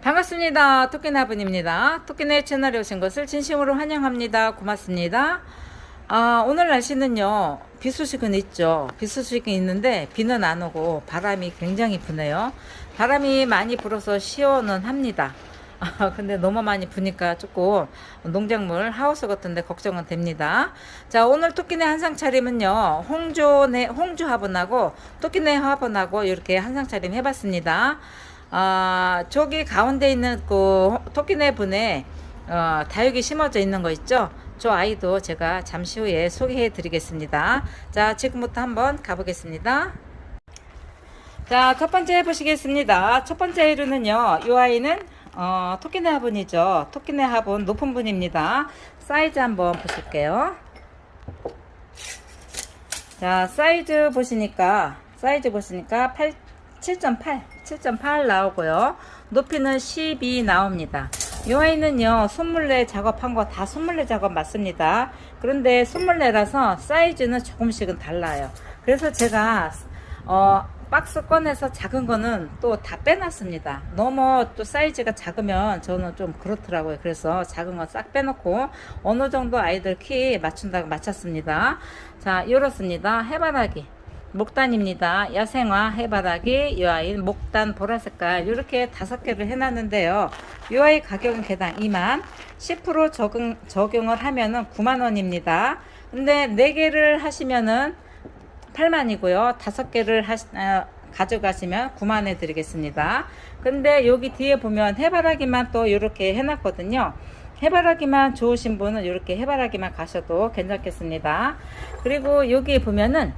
반갑습니다. 토끼네 아버님입니다. 토끼네 채널에 오신 것을 진심으로 환영합니다. 고맙습니다. 아, 오늘 날씨는요, 비 소식은 있죠. 비 소식은 있는데, 비는 안 오고, 바람이 굉장히 부네요. 바람이 많이 불어서 시원은 합니다. 아, 근데 너무 많이 부니까 조금 농작물 하우스 같은데 걱정은 됩니다. 자, 오늘 토끼네 한상 차림은요, 홍조네, 홍주 화분하고 토끼네 화분하고 이렇게 한상 차림 해봤습니다. 아, 저기 가운데 있는 그 토끼네 분에 어, 다육이 심어져 있는 거 있죠? 저 아이도 제가 잠시 후에 소개해 드리겠습니다. 자, 지금부터 한번 가보겠습니다. 자, 첫 번째 보시겠습니다. 첫 번째 이루는요, 이 아이는 어, 토끼네 화분이죠. 토끼네 화분 높은 분입니다. 사이즈 한번 보실게요. 자, 사이즈 보시니까, 사이즈 보시니까 8, 7.8, 7.8 나오고요. 높이는 12 나옵니다. 이 아이는요, 손물레 작업한 거 다 손물레 작업 맞습니다. 그런데 손물레라서 사이즈는 조금씩은 달라요. 그래서 제가, 어, 박스 꺼내서 작은 거는 또 다 빼놨습니다. 너무 또 사이즈가 작으면 저는 좀 그렇더라고요. 그래서 작은 거싹 빼놓고 어느 정도 아이들 키 맞춘다고 맞췄습니다. 자, 이렇습니다. 해바라기. 목단입니다. 야생화 해바라기 이 아이는 목단 보라 색깔 이렇게 다섯 개를 해놨는데요. 이 아이 가격은 개당 2만 10% 적용, 적용을 하면은 9만 원입니다. 근데 네 개를 하시면은 8만이고요. 다섯 개를 하시, 아, 가져가시면 9만에 드리겠습니다. 근데 여기 뒤에 보면 해바라기만 또 이렇게 해놨거든요. 해바라기만 좋으신 분은 이렇게 해바라기만 가셔도 괜찮겠습니다. 그리고 여기 보면은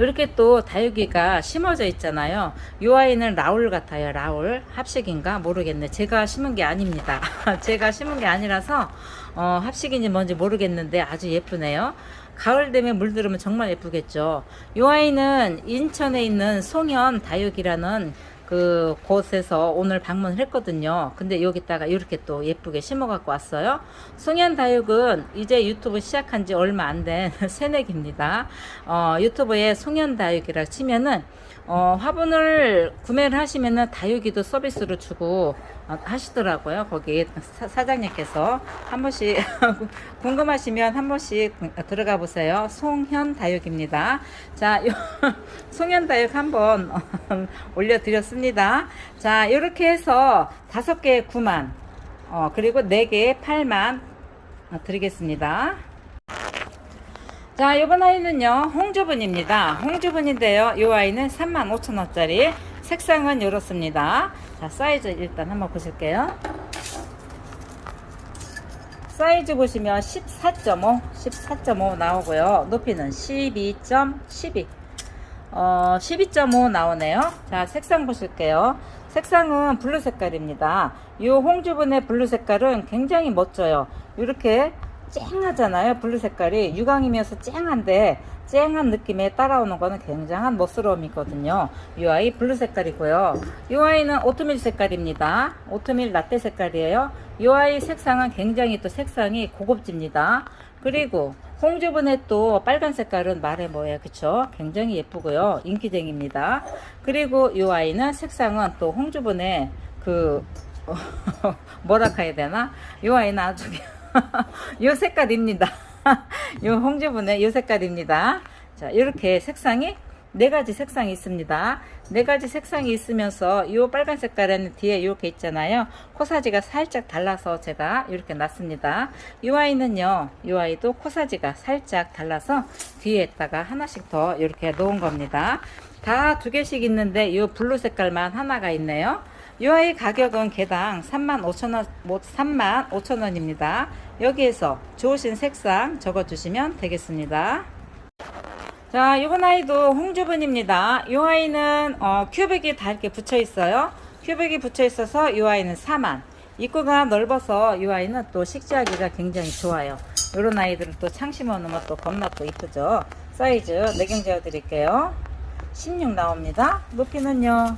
이렇게 또 다육이가 심어져 있잖아요. 이 아이는 라울 같아요. 라울 합식인가 모르겠네. 제가 심은 게 아닙니다. 제가 심은 게 아니라서 어, 합식인지 뭔지 모르겠는데 아주 예쁘네요. 가을 되면 물들으면 정말 예쁘겠죠. 이 아이는 인천에 있는 송현 다육이라는 그 곳에서 오늘 방문을 했거든요. 근데 여기다가 이렇게 또 예쁘게 심어 갖고 왔어요. 송현 다육은 이제 유튜브 시작한 지 얼마 안 된 새내기입니다. 어, 유튜브에 송현 다육이라 치면은 어, 화분을 구매를 하시면은 다육이도 서비스로 주고 어, 하시더라고요. 거기 사, 장님께서한 번씩 궁금하시면 한 번씩 들어가 보세요. 송현 다육입니다. 자, 요, 송현 다육 한번 올려드렸습니다. 자, 이렇게 해서 다섯 개에 9만, 어, 그리고 네 개에 8만 드리겠습니다. 자, 이번 아이는요, 홍주분입니다. 홍주분인데요, 이 아이는 35,000원짜리. 색상은 이렇습니다. 자, 사이즈 일단 한번 보실게요. 사이즈 보시면 14.5, 14.5 나오고요. 높이는 12.12. 어, 12.5 나오네요. 자, 색상 보실게요. 색상은 블루 색깔입니다. 이 홍주분의 블루 색깔은 굉장히 멋져요. 이렇게 쨍하잖아요. 블루 색깔이 유광이면서 쨍한데 쨍한 느낌에 따라오는 거는 굉장한 멋스러움이거든요. 이 아이 블루 색깔이고요. 이 아이는 오트밀 색깔입니다. 오트밀 라떼 색깔이에요. 이 아이 색상은 굉장히 또 색상이 고급집니다. 그리고 홍주분의 또 빨간 색깔은 말해 뭐예요. 그쵸? 굉장히 예쁘고요. 인기쟁입니다. 그리고 이 아이는 색상은 또 홍주분의 그 뭐라 해야 되나? 이 아이는 아주 요 색깔입니다. 요 홍주분의 요 색깔입니다. 자, 이렇게 색상이 네 가지 색상이 있습니다. 네 가지 색상이 있으면서 이 빨간 색깔에는 뒤에 이렇게 있잖아요. 코사지가 살짝 달라서 제가 이렇게 놨습니다. 이 아이는요, 이 아이도 코사지가 살짝 달라서 뒤에다가 하나씩 더 이렇게 놓은 겁니다. 다 두 개씩 있는데 이 블루 색깔만 하나가 있네요. 이 아이 가격은 개당 35,000원, 3만 5천원입니다. 여기에서 좋으신 색상 적어주시면 되겠습니다. 자, 이번 아이도 홍주분입니다. 이 아이는 어, 큐빅이 다 이렇게 붙여 있어요. 큐빅이 붙여 있어서 이 아이는 4만. 입구가 넓어서 이 아이는 또 식지하기가 굉장히 좋아요. 이런 아이들은 또 창 심어 놓으면 또 겁나 또 이쁘죠. 사이즈 내경 재어 드릴게요. 16 나옵니다. 높이는요.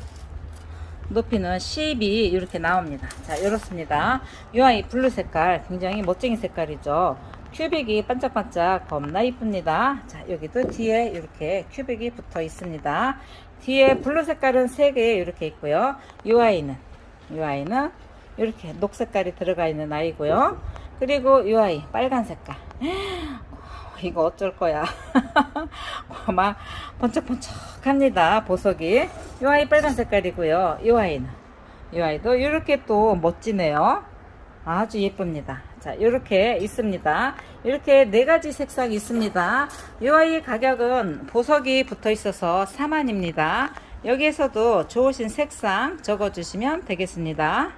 높이는 12 이렇게 나옵니다. 자, 이렇습니다. 이 아이 블루 색깔 굉장히 멋쟁이 색깔이죠. 큐빅이 반짝반짝 겁나 이쁩니다. 자, 여기도 뒤에 이렇게 큐빅이 붙어 있습니다. 뒤에 블루 색깔은 3개 이렇게 있고요. 이 아이는 이 아이는 이렇게 녹색깔이 들어가 있는 아이고요. 그리고 이 아이 빨간 색깔. 이거 어쩔 거야. 막 번쩍번쩍합니다. 보석이. 이 아이 빨간 색깔이고요. 이 아이는 이 아이도 이렇게 또 멋지네요. 아주 예쁩니다. 자, 이렇게 있습니다. 이렇게 네 가지 색상이 있습니다. 이 아이 가격은 보석이 붙어 있어서 4만입니다. 여기에서도 좋으신 색상 적어주시면 되겠습니다.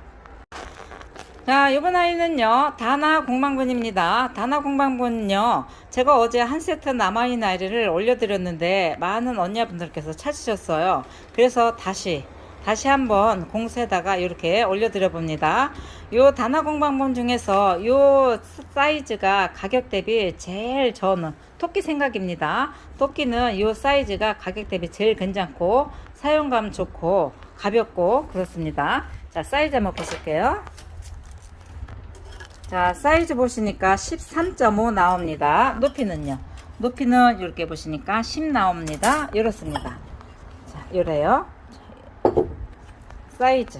자, 이번 아이는요, 다나 공방분입니다. 다나 공방분은요, 제가 어제 한 세트 남아있는 아이를 올려드렸는데, 많은 언니분들께서 찾으셨어요. 그래서 다시, 다시 한번 공세에다가 이렇게 올려드려 봅니다. 요 다나 공방분 중에서 요 사이즈가 가격 대비 제일 저는 토끼 생각입니다. 토끼는 요 사이즈가 가격 대비 제일 괜찮고, 사용감 좋고, 가볍고, 그렇습니다. 자, 사이즈 한번 보실게요. 자, 사이즈 보시니까 13.5 나옵니다. 높이는요. 높이는 이렇게 보시니까 10 나옵니다. 이렇습니다. 자, 이래요. 자, 사이즈.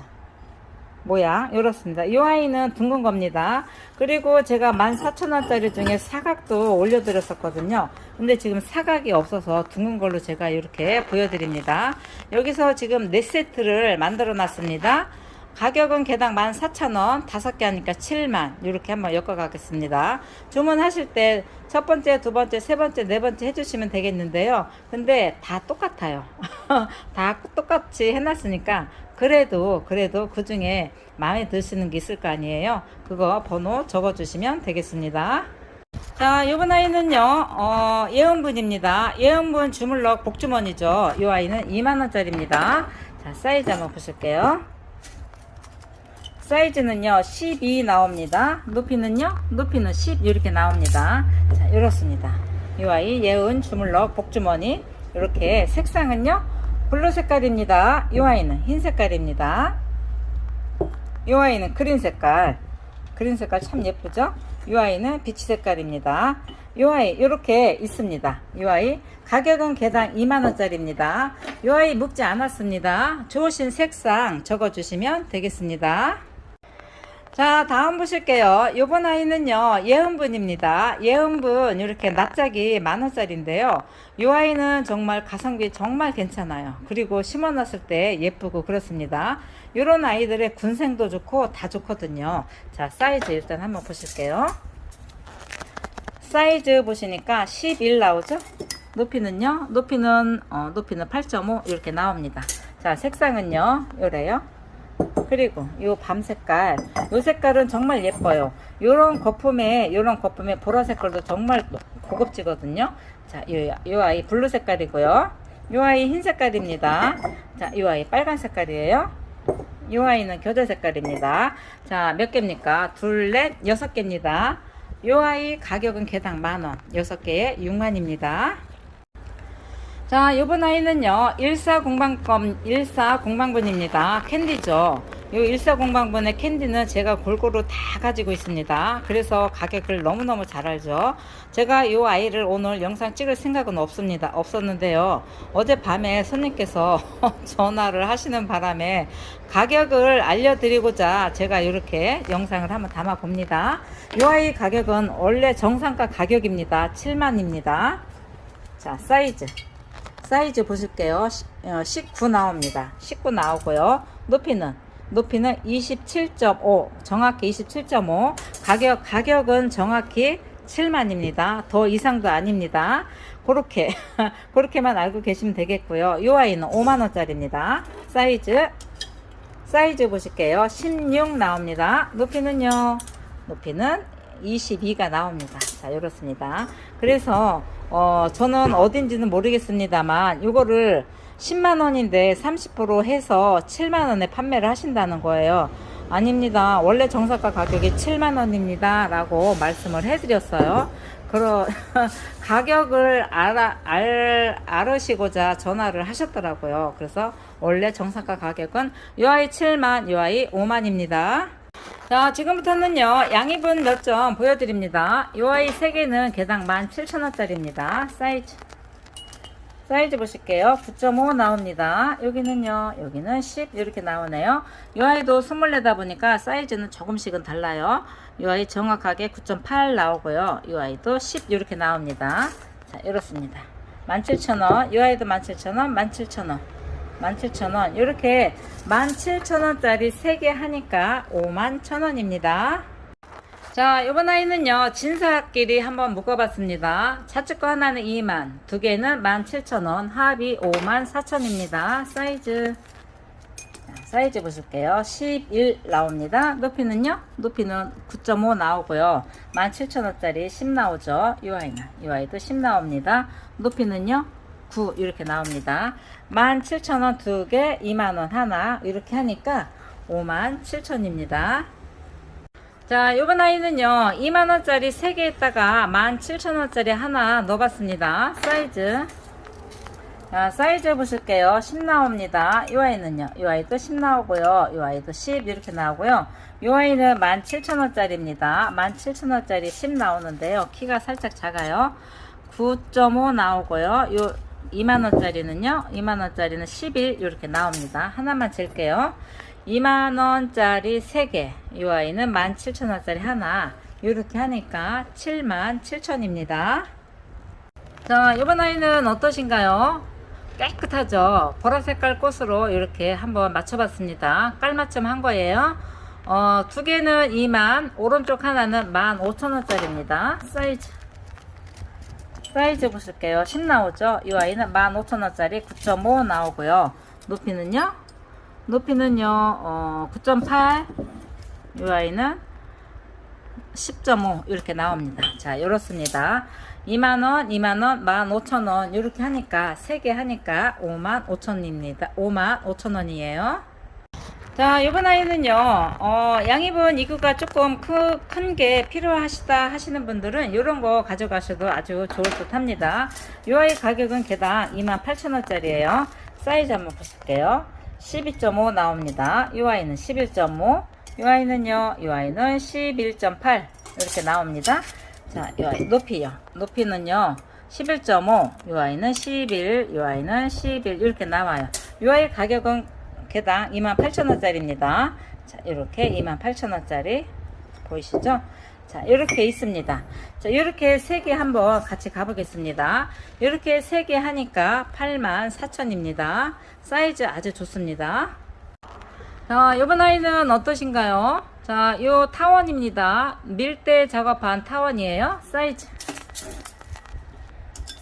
모양 이렇습니다. 이 아이는 둥근 겁니다. 그리고 제가 14,000원짜리 중에 사각도 올려드렸었거든요. 근데 지금 사각이 없어서 둥근 걸로 제가 이렇게 보여드립니다. 여기서 지금 4세트를 만들어 놨습니다. 가격은 개당 14,000원, 5개 하니까 7만. 이렇게 한번 엮어 가겠습니다. 주문하실 때 첫 번째, 두 번째, 세 번째, 네 번째 해주시면 되겠는데요. 근데 다 똑같아요. 다 똑같이 해놨으니까 그래도, 그래도 그 중에 마음에 드시는 게 있을 거 아니에요. 그거 번호 적어주시면 되겠습니다. 자, 요번 아이는요, 어, 예언분입니다. 예언분 주물럭 복주머니죠. 이 아이는 2만원짜리입니다. 자, 사이즈 한번 보실게요. 사이즈는요 12 나옵니다. 높이는요 높이는 10 이렇게 나옵니다. 자 이렇습니다. 이 아이 예은 주물럭 복주머니 이렇게 색상은요 블루 색깔입니다. 이 아이는 흰 색깔입니다. 이 아이는 그린 색깔. 그린 색깔 참 예쁘죠? 이 아이는 비치 색깔입니다. 이 아이 이렇게 있습니다. 이 아이 가격은 개당 2만원짜리입니다. 이 아이 묶지 않았습니다. 좋으신 색상 적어주시면 되겠습니다 자 다음 보실게요. 요번 아이는요 예은분입니다. 예은분 이렇게 납작이 만원짜리인데요. 이 아이는 정말 가성비 정말 괜찮아요. 그리고 심어놨을 때 예쁘고 그렇습니다. 요런 아이들의 군생도 좋고 다 좋거든요. 자 사이즈 일단 한번 보실게요. 사이즈 보시니까 11 나오죠? 높이는요? 높이는 어, 높이는 8.5 이렇게 나옵니다. 자 색상은요? 요래요 그리고 요 밤 색깔. 요 색깔은 정말 예뻐요. 요런 거품에 요런 거품에 보라 색깔도 정말 고급지거든요. 자요 요 아이 블루 색깔이고요. 요 아이 흰 색깔입니다. 자요 아이 빨간 색깔이에요. 요 아이는 겨자 색깔입니다. 자 몇 개입니까? 둘넷 여섯 개입니다. 요 아이 가격은 개당 만원. 여섯 개에 6만입니다 자, 요번 아이는요, 14공방권, 14공방분입니다. 캔디죠. 요 14공방분의 캔디는 제가 골고루 다 가지고 있습니다. 그래서 가격을 너무너무 잘 알죠. 제가 요 아이를 오늘 영상 찍을 생각은 없습니다. 없었는데요. 어젯밤에 손님께서 전화를 하시는 바람에 가격을 알려드리고자 제가 이렇게 영상을 한번 담아 봅니다. 요 아이 가격은 원래 정상가 가격입니다. 7만입니다. 자, 사이즈. 사이즈 보실게요. 19 나옵니다. 19 나오고요. 높이는 높이는 27.5 정확히 27.5 가격 가격은 정확히 7만입니다. 더 이상도 아닙니다. 그렇게 그렇게만 알고 계시면 되겠고요. 이 아이는 5만 원짜리입니다. 사이즈 사이즈 보실게요. 16 나옵니다. 높이는요. 높이는 22가 나옵니다. 자, 이렇습니다. 그래서 어, 저는 어딘지는 모르겠습니다만 이거를 10만 원인데 30% 해서 7만 원에 판매를 하신다는 거예요. 아닙니다. 원래 정사가 가격이 7만 원입니다. 라고 말씀을 해드렸어요. 그러, 가격을 알아, 알, 알으시고자 전화를 하셨더라고요. 그래서 원래 정사가 가격은 이 아이 7만, 이 아이 5만입니다. 자, 지금부터는요, 양입은 몇 점 보여드립니다. 이 아이 3개는 개당 17,000원짜리입니다. 사이즈. 사이즈 보실게요. 9.5 나옵니다. 여기는요, 여기는 10 이렇게 나오네요. 이 아이도 스물네다 보니까 사이즈는 조금씩은 달라요. 이 아이 정확하게 9.8 나오고요. 이 아이도 10 이렇게 나옵니다. 자, 이렇습니다. 17,000원. 이 아이도 17,000원, 17,000원. 17,000원. 이렇게 17,000원짜리 3개 하니까 51,000원입니다. 자, 이번 아이는요, 진사끼리 한번 묶어봤습니다. 차축거 하나는 2만, 두 개는 17,000원, 합이 54,000원입니다. 사이즈. 자, 사이즈 보실게요. 11 나옵니다. 높이는요? 높이는 9.5 나오고요. 17,000원짜리 10 나오죠. 이 아이는. 이 아이도 10 나옵니다. 높이는요? 9 이렇게 나옵니다. 17,000원 두 개, 2만원 하나 이렇게 하니까 57,000원입니다. 자, 요번 아이는요, 2만원짜리 3개 했다가 17,000원짜리 하나 넣어봤습니다. 사이즈. 자, 사이즈 보실게요. 10 나옵니다. 이 아이는요, 이 아이도 10 나오고요. 이 아이도 10 이렇게 나오고요. 이 아이는 17,000원짜리입니다. 17,000원짜리 10 나오는데요. 키가 살짝 작아요. 9.5 나오고요. 요 2만원짜리는요, 2만원짜리는 11 이렇게 나옵니다. 하나만 잴게요. 2만원짜리 3개, 이 아이는 17,000원짜리 하나, 이렇게 하니까 77,000원입니다. 자, 이번 아이는 어떠신가요? 깨끗하죠? 보라 색깔 꽃으로 이렇게 한번 맞춰봤습니다. 깔맞춤 한 거예요. 어, 두 개는 2만, 오른쪽 하나는 15,000원짜리입니다. 사이즈. 사이즈 보실게요. 10 나오죠? 이 아이는 15,000원짜리 9.5 나오고요. 높이는요? 높이는요, 어, 9.8. 이 아이는 10.5 이렇게 나옵니다. 자, 이렇습니다. 2만원, 2만원, 15,000원 이렇게 하니까 3개 하니까 55,000원입니다. 55,000원이에요. 자, 이번 아이는요, 어, 양입은 이구가 조금 큰 게 필요하시다 하시는 분들은 이런 거 가져가셔도 아주 좋을 듯 합니다. 이 아이 가격은 개당 28,000원짜리예요. 사이즈 한번 보실게요. 12.5 나옵니다. 이 아이는 11.5, 이 아이는요, 이 아이는 11.8 이렇게 나옵니다. 자, 이 아이 높이요. 높이는요, 11.5, 이 아이는 11, 이 아이는 11 이렇게 나와요. 이 아이 가격은 개당 28,000원짜리입니다. 자, 이렇게 28,000원짜리 보이시죠? 자, 이렇게 있습니다. 자, 이렇게 세 개 한번 같이 가보겠습니다. 이렇게 세 개 하니까 84,000원입니다. 사이즈 아주 좋습니다. 자, 이번 아이는 어떠신가요? 자, 요 타원입니다. 밀대 작업한 타원이에요. 사이즈.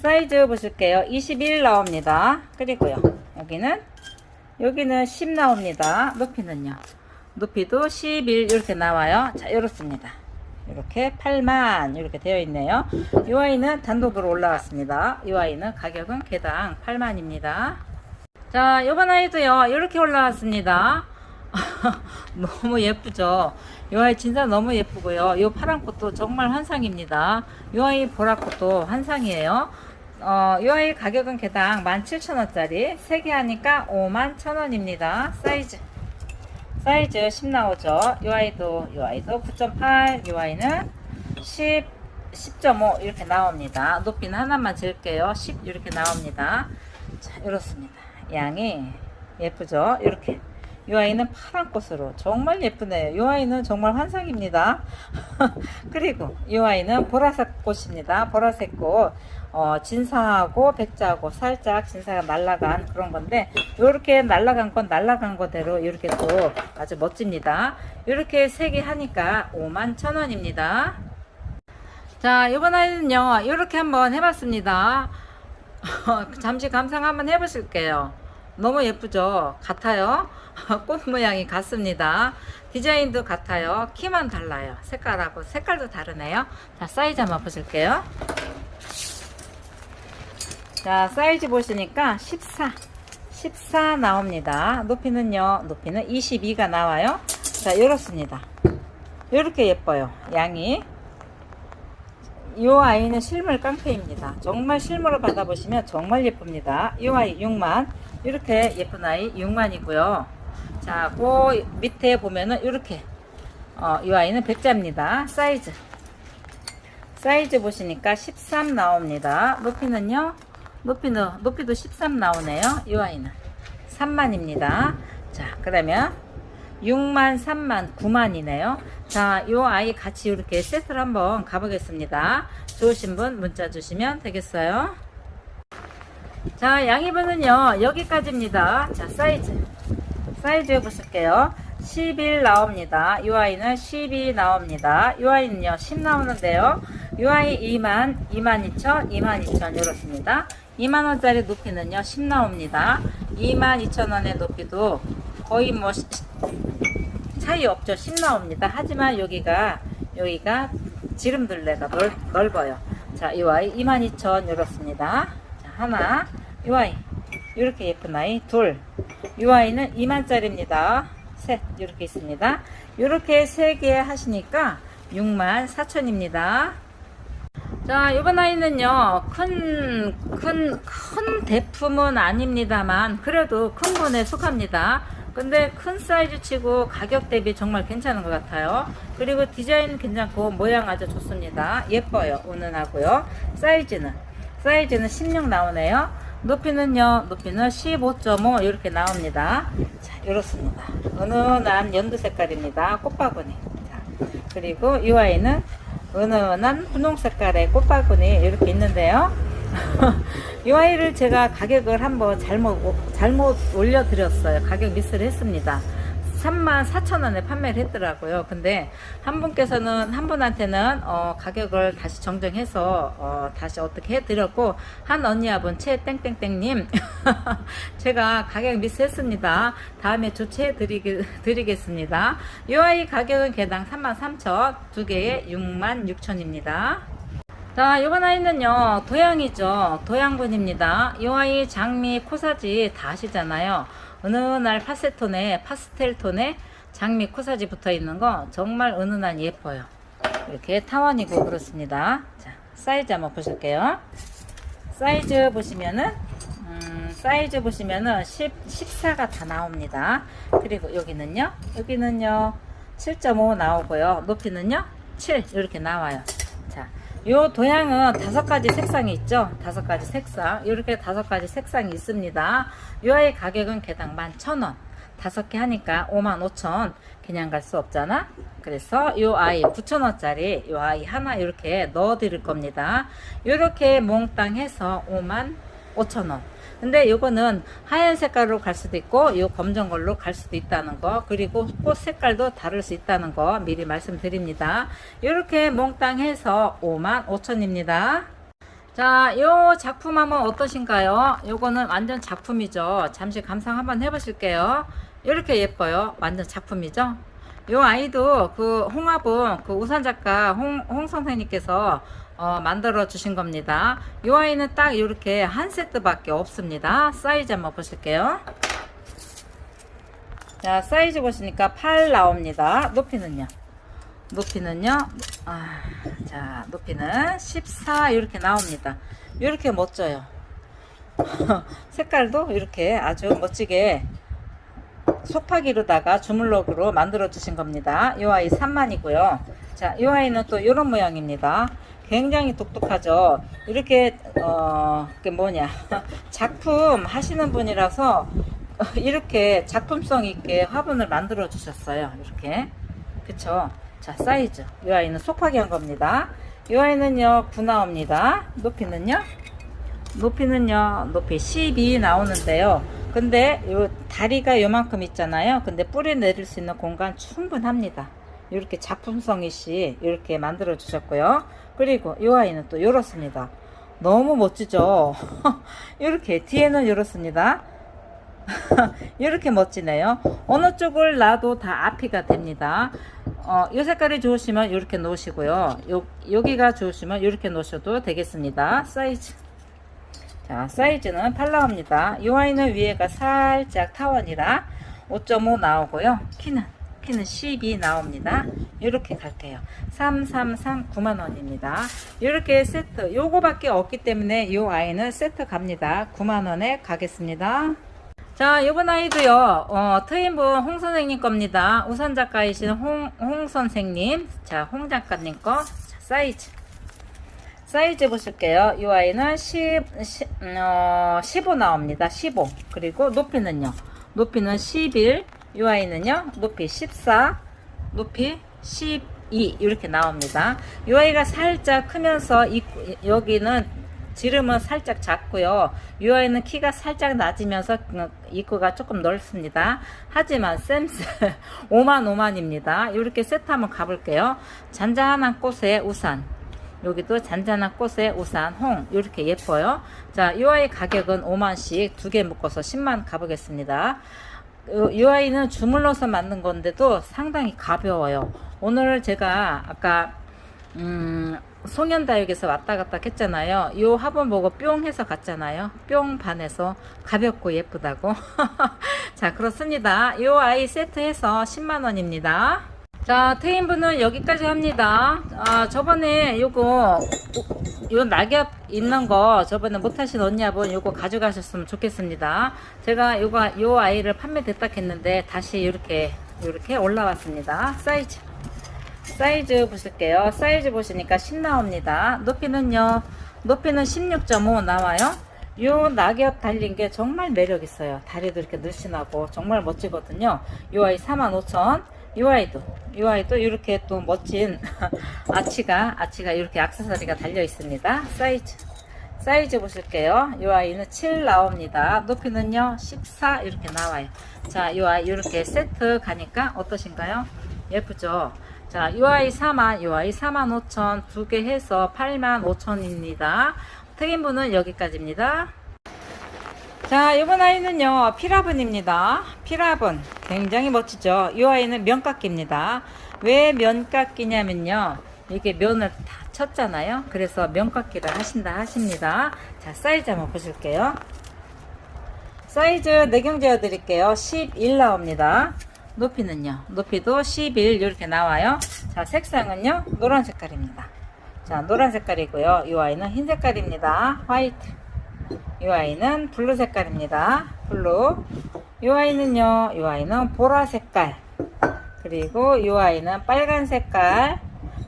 사이즈 보실게요. 21 나옵니다. 그리고요. 여기는 여기는 10 나옵니다. 높이는요. 높이도 11 이렇게 나와요. 자, 이렇습니다. 이렇게 8만 이렇게 되어 있네요. 이 아이는 단독으로 올라왔습니다. 이 아이는 가격은 개당 8만입니다. 자, 이번 아이도요. 이렇게 올라왔습니다. 너무 예쁘죠? 이 아이 진짜 너무 예쁘고요. 이 파란 꽃도 정말 환상입니다. 이 아이 보라 꽃도 환상이에요. 어, 이 아이 가격은 개당 17,000원짜리 3개 하니까 51,000원입니다. 사이즈 사이즈 10 나오죠. 이 아이도 이 아이도 9.8, 이 아이는 10, 10.5 이렇게 나옵니다. 높이는 하나만 잴게요. 10 이렇게 나옵니다. 자, 이렇습니다. 양이 예쁘죠? 이렇게. 이 아이는 파란 꽃으로 정말 예쁘네요. 이 아이는 정말 환상입니다. 그리고 이 아이는 보라색 꽃입니다. 보라색 꽃. 어, 진사하고 백자하고 살짝 진사가 날라간 그런 건데 이렇게 날라간 건 날라간 거대로 이렇게 또 아주 멋집니다. 이렇게 세 개 하니까 5만 천 원입니다. 자, 이번 아이는요, 이렇게 한번 해봤습니다. 잠시 감상 한번 해보실게요. 너무 예쁘죠? 같아요. 꽃 모양이 같습니다. 디자인도 같아요. 키만 달라요. 색깔하고 색깔도 다르네요. 자, 사이즈 한번 보실게요. 자, 사이즈 보시니까 14. 14 나옵니다. 높이는요, 높이는 22가 나와요. 자, 이렇습니다. 이렇게 예뻐요. 양이. 이 아이는 실물 깡패입니다. 정말 실물을 받아보시면 정말 예쁩니다. 이 아이 6만. 이렇게 예쁜 아이 6만이고요. 자, 그 밑에 보면은 이렇게. 어, 이 아이는 백자입니다. 사이즈. 사이즈 보시니까 13 나옵니다. 높이는요, 높이는, 높이도 13 나오네요. 이 아이는. 3만입니다. 자, 그러면 6만, 3만, 9만이네요. 자, 요 아이 같이 이렇게 세트를 한번 가보겠습니다. 좋으신 분 문자 주시면 되겠어요. 자, 양이분은요, 여기까지입니다. 자, 사이즈. 사이즈 보실게요. 11 나옵니다. 이 아이는 12 나옵니다. 이 아이는요, 10 나오는데요. 이 아이 2만, 2만 2천, 2만 2천, 이렇습니다. 2만원짜리 높이는요, 10 나옵니다. 2만 2천원의 높이도 거의 뭐, 시- 차이 없죠. 10 나옵니다. 하지만 여기가, 여기가 지름둘레가 넓, 넓어요. 자, 이 아이 22,000 이렇습니다. 자, 하나, 이 아이 이렇게 예쁜 아이 둘, 이 아이는 2만짜리입니다. 셋 이렇게 있습니다. 이렇게 세 개 하시니까 6만 4천입니다. 자, 이번 아이는요, 큰, 큰, 큰 대품은 아닙니다만, 그래도 큰 분에 속합니다. 근데 큰 사이즈 치고 가격 대비 정말 괜찮은 것 같아요. 그리고 디자인 괜찮고, 모양 아주 좋습니다. 예뻐요. 은은하고요. 사이즈는, 사이즈는 16 나오네요. 높이는요, 높이는 15.5 이렇게 나옵니다. 자, 이렇습니다. 은은한 연두 색깔입니다. 꽃바구니. 자, 그리고 이 아이는 은은한 분홍 색깔의 꽃바구니 이렇게 있는데요. 이 아이를 제가 가격을 한번 잘못 잘못 올려드렸어요. 가격 미스를 했습니다. 3만 4천 원에 판매를 했더라고요. 근데 한 분께서는 한 분한테는 어, 가격을 다시 정정해서 어, 다시 어떻게 해드렸고 한 언니하분 최땡땡땡님 제가 가격 미스했습니다. 다음에 조치해 드리게, 드리겠습니다. 이 아이 가격은 개당 3만 3천 두 개에 6만 6천입니다. 자, 이번 아이는요, 도양이죠. 도양분입니다. 이 아이 장미, 코사지 다 아시잖아요. 은은한 파세톤에, 파스텔 톤에 장미, 코사지 붙어 있는 거 정말 은은한 예뻐요. 이렇게 타원이고 그렇습니다. 자, 사이즈 한번 보실게요. 사이즈 보시면은, 음, 사이즈 보시면은 10, 14가 다 나옵니다. 그리고 여기는요, 여기는요, 7.5 나오고요. 높이는요, 7 이렇게 나와요. 자, 요 도양은 다섯 가지 색상이 있죠. 다섯 가지 색상. 이렇게 다섯 가지 색상이 있습니다. 요 아이 가격은 개당 11,000원. 다섯 개 하니까 55,000원. 그냥 갈 수 없잖아. 그래서 요 아이 9,000원짜리 요 아이 하나 이렇게 넣어 드릴 겁니다. 요렇게 몽땅 해서 55,000원. 근데 요거는 하얀 색깔로 갈 수도 있고 요 검정 걸로 갈 수도 있다는 거 그리고 꽃 색깔도 다를 수 있다는 거 미리 말씀드립니다 이렇게 몽땅 해서 5만 5천입니다 자, 요 작품 한번 어떠신가요? 요거는 완전 작품이죠. 잠시 감상 한번 해보실게요. 이렇게 예뻐요. 완전 작품이죠. 요 아이도 그 홍합은 그 우산 작가 홍, 홍 선생님께서 어, 만들어 주신 겁니다. 요 아이는 딱 이렇게 한 세트밖에 없습니다. 사이즈 한번 보실게요. 자, 사이즈 보시니까 8 나옵니다. 높이는요? 높이는요, 아, 자, 높이는 14 이렇게 나옵니다. 이렇게 멋져요. 색깔도 이렇게 아주 멋지게 속파기로다가 주물럭으로 만들어 주신 겁니다. 이 아이 3만이고요. 자, 이 아이는 또 이런 모양입니다. 굉장히 독특하죠. 이렇게 어, 그 뭐냐 작품 하시는 분이라서 이렇게 작품성 있게 화분을 만들어 주셨어요. 이렇게 그쵸? 자, 사이즈. 이 아이는 속하게 한 겁니다. 이 아이는요, 9 나옵니다. 높이는요? 높이는요, 높이 12 나오는데요. 근데 요 다리가 요만큼 있잖아요. 근데 뿌리 내릴 수 있는 공간 충분합니다. 이렇게 작품성이시 이렇게 만들어 주셨고요. 그리고 이 아이는 또 이렇습니다. 너무 멋지죠? 이렇게 뒤에는 이렇습니다. 이렇게 멋지네요. 어느 쪽을 놔도 다 앞이가 됩니다. 어, 이 색깔이 좋으시면 이렇게 놓으시고요. 요, 여기가 좋으시면 이렇게 놓으셔도 되겠습니다. 사이즈. 자, 사이즈는 8 나옵니다. 이 아이는 위에가 살짝 타원이라 5.5 나오고요. 키는 키는 12 나옵니다. 이렇게 갈게요. 333 9만원입니다. 이렇게 세트 요거밖에 없기 때문에 이 아이는 세트 갑니다. 9만원에 가겠습니다. 자, 이번 아이도요, 어, 트윈분 홍 선생님 겁니다. 우선 작가이신 홍, 홍 선생님. 자, 홍 작가님 거. 자, 사이즈. 사이즈 보실게요. 이 아이는 10, 10, 어, 15 나옵니다. 15. 그리고 높이는요. 높이는 11. 이 아이는요. 높이 14. 높이 12. 이렇게 나옵니다. 이 아이가 살짝 크면서 이, 여기는 지름은 살짝 작고요. 이 아이는 키가 살짝 낮으면서 입구가 조금 넓습니다. 하지만 샘스 5만 5만입니다. 이렇게 세트 한번 가볼게요. 잔잔한 꽃의 우산. 여기도 잔잔한 꽃의 우산, 홍 이렇게 예뻐요. 자, 이 아이 가격은 5만씩 두 개 묶어서 10만 가보겠습니다. 어, 이 아이는 주물러서 만든 건데도 상당히 가벼워요. 오늘 제가 아까 음, 송현다육에서 왔다 갔다 했잖아요. 요 화분 보고 뿅 해서 갔잖아요. 뿅 반해서 가볍고 예쁘다고. 자, 그렇습니다. 요 아이 세트해서 10만원입니다. 자, 테인분은 여기까지 합니다. 아, 저번에 요거, 요 낙엽 있는 거 저번에 못하신 언니분 요거 가져가셨으면 좋겠습니다. 제가 요거, 요 아이를 판매됐다 했는데 다시 이렇게, 이렇게 올라왔습니다. 사이즈. 사이즈 보실게요. 사이즈 보시니까 10 나옵니다. 높이는요. 높이는 16.5 나와요. 요 낙엽 달린 게 정말 매력 있어요. 다리도 이렇게 늘씬하고 정말 멋지거든요. 요 아이 45,000. 요 아이도 요 아이도 이렇게 또 멋진 아치가 아치가 이렇게 악세사리가 달려 있습니다. 사이즈 사이즈 보실게요. 요 아이는 7 나옵니다. 높이는요 14 이렇게 나와요. 자, 요 아이 이렇게 세트 가니까 어떠신가요? 예쁘죠? 자, 이 아이 4만, 이 아이 4만 5천, 두 개 해서 8만 5천입니다. 특인분은 여기까지입니다. 자, 이번 아이는요, 피라분입니다. 피라분. 굉장히 멋지죠? 이 아이는 면깎기입니다. 왜 면깎기냐면요, 이게 면을 다 쳤잖아요. 그래서 면깎기를 하신다 하십니다. 자, 사이즈 한번 보실게요. 사이즈 내경 재어 드릴게요. 11 나옵니다. 높이는요. 높이도 11 이렇게 나와요. 자, 색상은요. 노란 색깔입니다. 자, 노란 색깔이고요. 이 아이는 흰 색깔입니다. 화이트. 이 아이는 블루 색깔입니다. 블루. 이 아이는요. 이 아이는 보라 색깔. 그리고 이 아이는 빨간 색깔.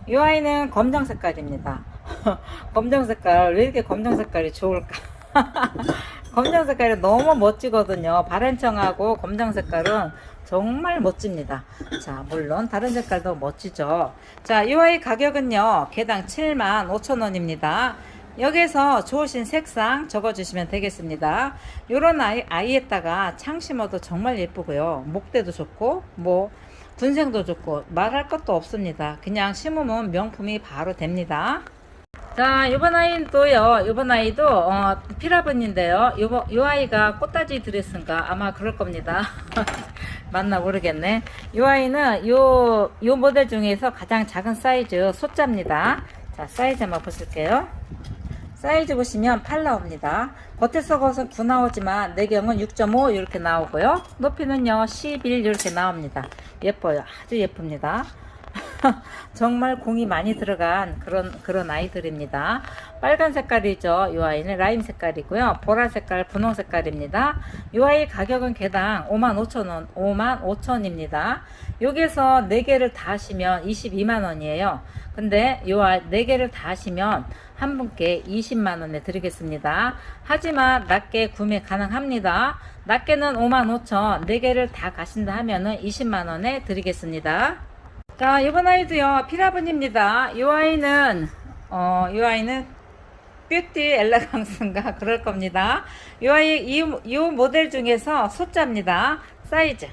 이 아이는 검정 색깔입니다. 검정 색깔 왜 이렇게 검정 색깔이 좋을까? 검정 색깔이 너무 멋지거든요. 바란청하고 검정 색깔은 정말 멋집니다. 자, 물론 다른 색깔도 멋지죠. 자, 이 아이 가격은요. 개당 7만 5천 원입니다. 여기서 좋으신 색상 적어주시면 되겠습니다. 요런 아이, 아이에다가 창 심어도 정말 예쁘고요. 목대도 좋고, 뭐, 군생도 좋고, 말할 것도 없습니다. 그냥 심으면 명품이 바로 됩니다. 자, 이번 아이도요. 이번 아이도 어, 피라분인데요. 요번 요 아이가 꽃다지 드레스인가 아마 그럴 겁니다. 맞나 모르겠네. 이 아이는 요 요 모델 중에서 가장 작은 사이즈 소자입니다. 자, 사이즈 한번 보실게요. 사이즈 보시면 8 나옵니다. 겉에서 것은 9 나오지만 내경은 6.5 이렇게 나오고요. 높이는요 11 이렇게 나옵니다. 예뻐요. 아주 예쁩니다. 정말 공이 많이 들어간 그런 그런 아이들입니다. 빨간 색깔이죠. 이 아이는 라임 색깔이고요. 보라 색깔, 분홍 색깔입니다. 이 아이 가격은 개당 5만 5천 원, 5만 5천입니다. 여기서 4개를 다 하시면 22만 원이에요. 근데 요 4개를 다 하시면 한 분께 20만 원에 드리겠습니다. 하지만 낮게 구매 가능합니다. 낮게는 5만 5천, 4개를 다 가신다 하면은 20만 원에 드리겠습니다. 자, 이번 아이도요, 피라분입니다. 이 아이는, 어, 이 아이는 뷰티 엘레강스인가 그럴 겁니다. 이 아이, 이, 이 모델 중에서 소자입니다. 사이즈.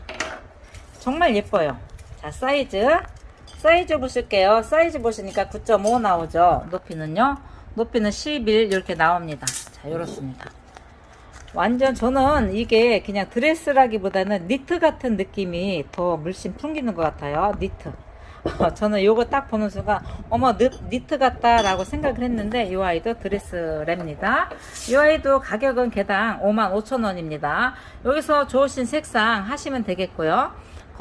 정말 예뻐요. 자, 사이즈. 사이즈 보실게요. 사이즈 보시니까 9.5 나오죠. 높이는요. 높이는 11 이렇게 나옵니다. 자, 이렇습니다. 완전 저는 이게 그냥 드레스라기보다는 니트 같은 느낌이 더 물씬 풍기는 것 같아요. 니트. 저는 요거 딱 보는 순간 어머 니, 니트 같다라고 생각을 했는데 이 아이도 드레스랩니다. 이 아이도 가격은 개당 5만 5천 원입니다. 여기서 좋으신 색상 하시면 되겠고요.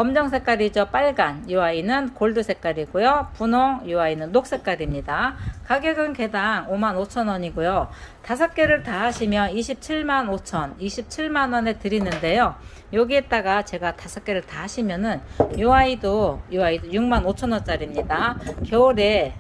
검정 색깔이죠. 빨간. 이 아이는 골드 색깔이고요. 분홍. 이 아이는 녹 색깔입니다. 가격은 개당 5만 5천 원이고요. 다섯 개를 다 하시면 27만 5천, 27만 원에 드리는데요. 여기에다가 제가 다섯 개를 다 하시면은 이 아이도 이 아이도 6만 5천 원짜리입니다. 겨울에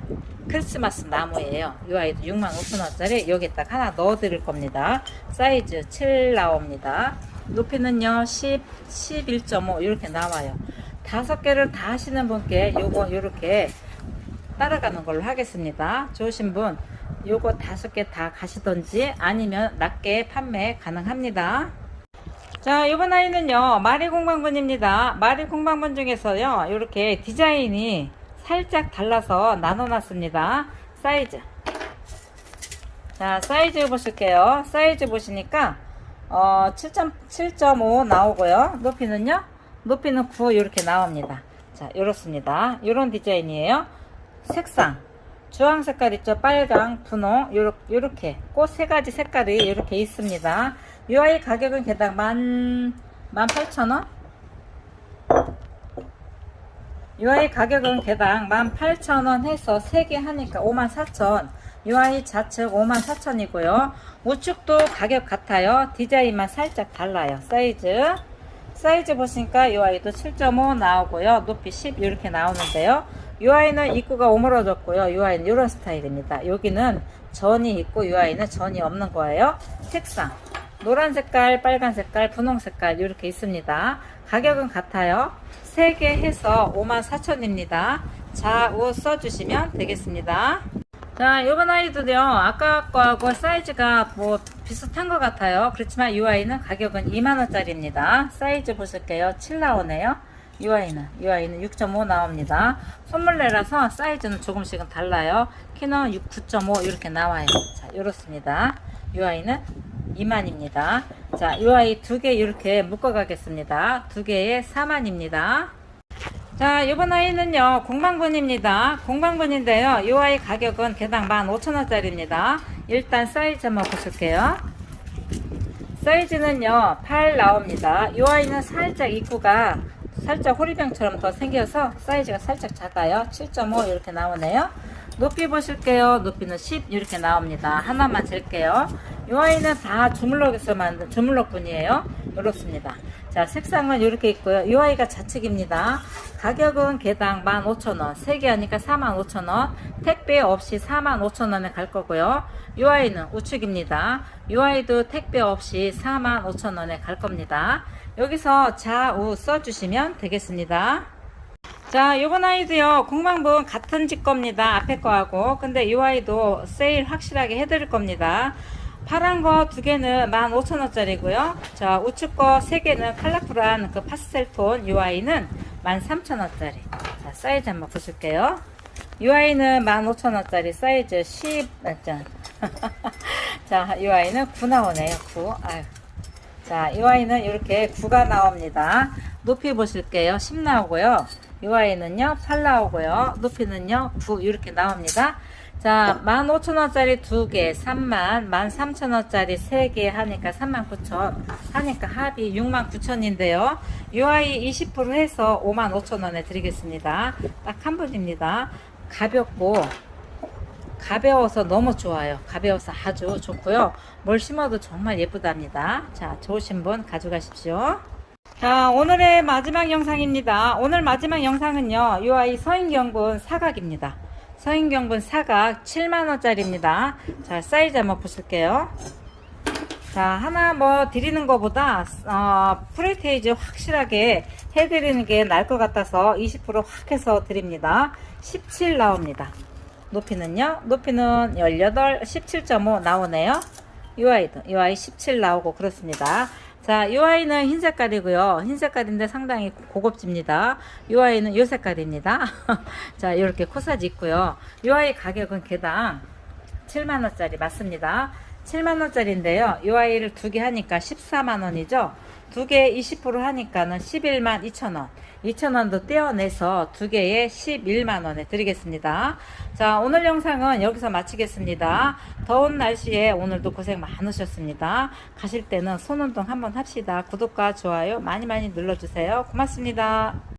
크리스마스 나무예요. 이 아이도 65,000원짜리 여기 딱 하나 넣어 드릴 겁니다. 사이즈 7 나옵니다. 높이는요 10, 11.5 이렇게 나와요. 다섯 개를 다 하시는 분께 요거 이렇게 따라가는 걸로 하겠습니다. 좋으신 분 요거 다섯 개 다 가시던지 아니면 낮게 판매 가능합니다. 자, 이번 아이는요, 마리 공방분입니다. 마리 공방분 중에서요, 이렇게 디자인이 살짝 달라서 나눠 놨습니다. 사이즈. 자, 사이즈 보실게요. 사이즈 보시니까, 어, 7.7.5 나오고요. 높이는요, 높이는 9 이렇게 나옵니다. 자, 이렇습니다. 이런 디자인이에요. 색상. 주황 색깔 있죠? 빨강, 분홍, 요렇게, 요렇게. 꽃 세 가지 색깔이 이렇게 있습니다. 이 아이 가격은 개당 만, 만 팔천 원? 이 아이 가격은 개당 만 팔천 원 해서 3개 하니까 5만 사천. 이 아이 좌측 5만 사천이고요. 우측도 가격 같아요. 디자인만 살짝 달라요. 사이즈. 사이즈 보시니까 이 아이도 7.5 나오고요. 높이 10 이렇게 나오는데요. 이 아이는 입구가 오므러졌고요. 이 아이는 이런 스타일입니다. 여기는 전이 있고 이 아이는 전이 없는 거예요. 색상. 노란 색깔, 빨간 색깔, 분홍 색깔 이렇게 있습니다. 가격은 같아요. 3개 해서 54,000원입니다. 좌우 써주시면 되겠습니다. 자, 요번 아이도요, 아까 거하고 사이즈가 뭐 비슷한 것 같아요. 그렇지만 이 아이는 가격은 2만원짜리입니다. 사이즈 보실게요. 7 나오네요. 이 아이는, 이 아이는 6.5 나옵니다. 선물내라서 사이즈는 조금씩은 달라요. 키는 6, 9.5 이렇게 나와요. 자, 이렇습니다. 이 아이는 2만입니다. 자, 이 아이 두 개 이렇게 묶어 가겠습니다. 두 개에 4만입니다. 자, 이번 아이는요, 공방분입니다. 공방분인데요, 이 아이 가격은 개당 15,000원짜리입니다. 일단 사이즈 한번 보실게요. 사이즈는요, 8 나옵니다. 이 아이는 살짝 입구가 살짝 호리병처럼 더 생겨서 사이즈가 살짝 작아요. 7.5 이렇게 나오네요. 높이 보실게요. 높이는 10 이렇게 나옵니다. 하나만 잴게요. 이 아이는 다 주물럭에서 만든 주물럭분이에요. 이렇습니다. 자, 색상은 이렇게 있고요. 이 아이가 좌측입니다. 가격은 개당 15,000원. 3개 하니까 45,000원. 택배 없이 45,000원에 갈 거고요. 이 아이는 우측입니다. 이 아이도 택배 없이 45,000원에 갈 겁니다. 여기서 좌우 써주시면 되겠습니다. 자, 요번 아이도요, 공방분 같은 집 겁니다. 앞에 거하고. 근데 이 아이도 세일 확실하게 해드릴 겁니다. 파란 거 두 개는 15,000원짜리고요. 자, 우측 거 세 개는 컬러풀한 그 파스텔 톤 이 아이는 13,000원짜리. 자, 사이즈 한번 보실게요. 이 아이는 15,000원짜리 사이즈 10, 아, 짠. 자, 이 아이는 9 나오네요. 9. 아유. 자, 이 아이는 이렇게 9가 나옵니다. 높이 보실게요. 10 나오고요. 이 아이는요, 8 나오고요. 높이는요, 9 이렇게 나옵니다. 자, 15,000원짜리 2개, 3만, 13,000원짜리 3개 하니까 39,000. 하니까 합이 69,000인데요. 이 아이 20% 해서 55,000원에 드리겠습니다. 딱 한 분입니다. 가볍고, 가벼워서 너무 좋아요. 가벼워서 아주 좋고요. 뭘 심어도 정말 예쁘답니다. 자, 좋으신 분 가져가십시오. 자, 오늘의 마지막 영상입니다. 오늘 마지막 영상은요, 이 아이 서인경분 사각입니다. 서인경분 사각 7만원짜리입니다. 자, 사이즈 한번 보실게요. 자, 하나 뭐 드리는 것보다, 어, 프레테이즈 확실하게 해드리는 게 나을 것 같아서 20%확 해서 드립니다. 17 나옵니다. 높이는요? 높이는 18, 17.5 나오네요. 이 아이 17 나오고 그렇습니다. 자, 이 아이는 흰 색깔이고요. 흰 색깔인데 상당히 고급집니다. 이 아이는 이 색깔입니다. 자, 이렇게 코사지 있고요. 이 아이 가격은 개당 7만원짜리 맞습니다. 7만원짜리인데요. 이 아이를 두 개 하니까 14만원이죠. 두 개 20% 하니까는 11만 2천원. 2천원도 떼어내서 두 개에 11만원에 드리겠습니다. 자, 오늘 영상은 여기서 마치겠습니다. 더운 날씨에 오늘도 고생 많으셨습니다. 가실 때는 손 운동 한번 합시다. 구독과 좋아요 많이 많이 눌러주세요. 고맙습니다.